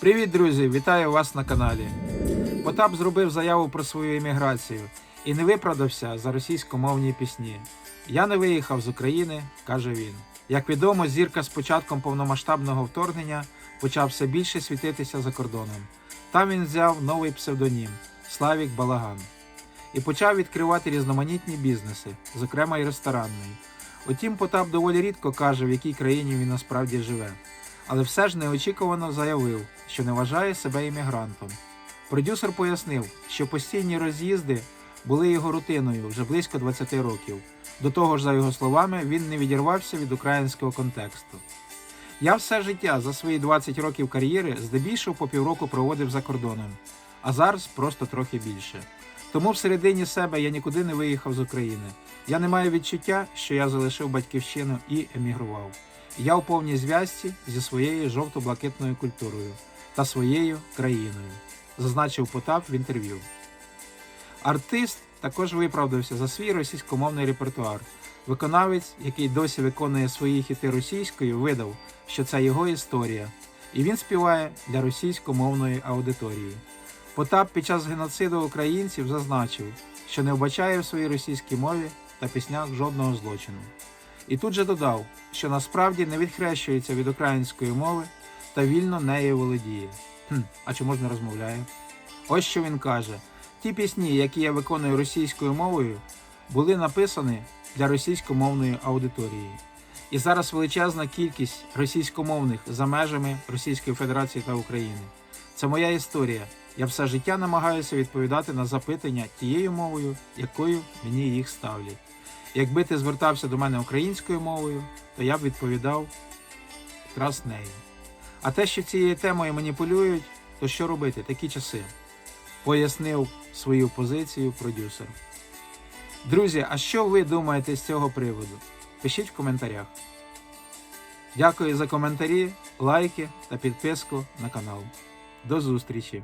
Привіт, друзі! Вітаю вас на каналі. Потап зробив заяву про свою імміграцію і не виправдався за російськомовні пісні. Я не виїхав з України, каже він. Як відомо, зірка з початком повномасштабного вторгнення почав все більше світитися за кордоном. Там він взяв новий псевдонім Славік Балаган і почав відкривати різноманітні бізнеси, зокрема й ресторанний. Утім, Потап доволі рідко каже, в якій країні він насправді живе але все ж неочікувано заявив, що не вважає себе іммігрантом. Продюсер пояснив, що постійні роз'їзди були його рутиною вже близько 20 років. До того ж, за його словами, він не відірвався від українського контексту. Я все життя за свої 20 років кар'єри здебільшого по півроку проводив за кордоном, а зараз просто трохи більше. Тому всередині себе я нікуди не виїхав з України. Я не маю відчуття, що я залишив батьківщину і емігрував. Я у повній зв'язці зі своєю жовто-блакитною культурою та своєю країною, зазначив Потап в інтерв'ю. Артист також виправдався за свій російськомовний репертуар. Виконавець, який досі виконує свої хіти російською, видав, що це його історія, і він співає для російськомовної аудиторії. Потап під час геноциду українців зазначив, що не вбачає в своїй російській мові та піснях жодного злочину. І тут же додав, що насправді не відхрещується від української мови та вільно нею володіє. Хм, а чому ж не розмовляє? Ось що він каже: ті пісні, які я виконую російською мовою, були написані для російськомовної аудиторії. І зараз величезна кількість російськомовних за межами Російської Федерації та України. Це моя історія. Я все життя намагаюся відповідати на запитання тією мовою, якою мені їх ставлять. Якби ти звертався до мене українською мовою, то я б відповідав якраз нею. А те, що цією темою маніпулюють, то що робити такі часи? Пояснив свою позицію продюсер. Друзі, а що ви думаєте з цього приводу? Пишіть в коментарях. Дякую за коментарі, лайки та підписку на канал. До зустрічі!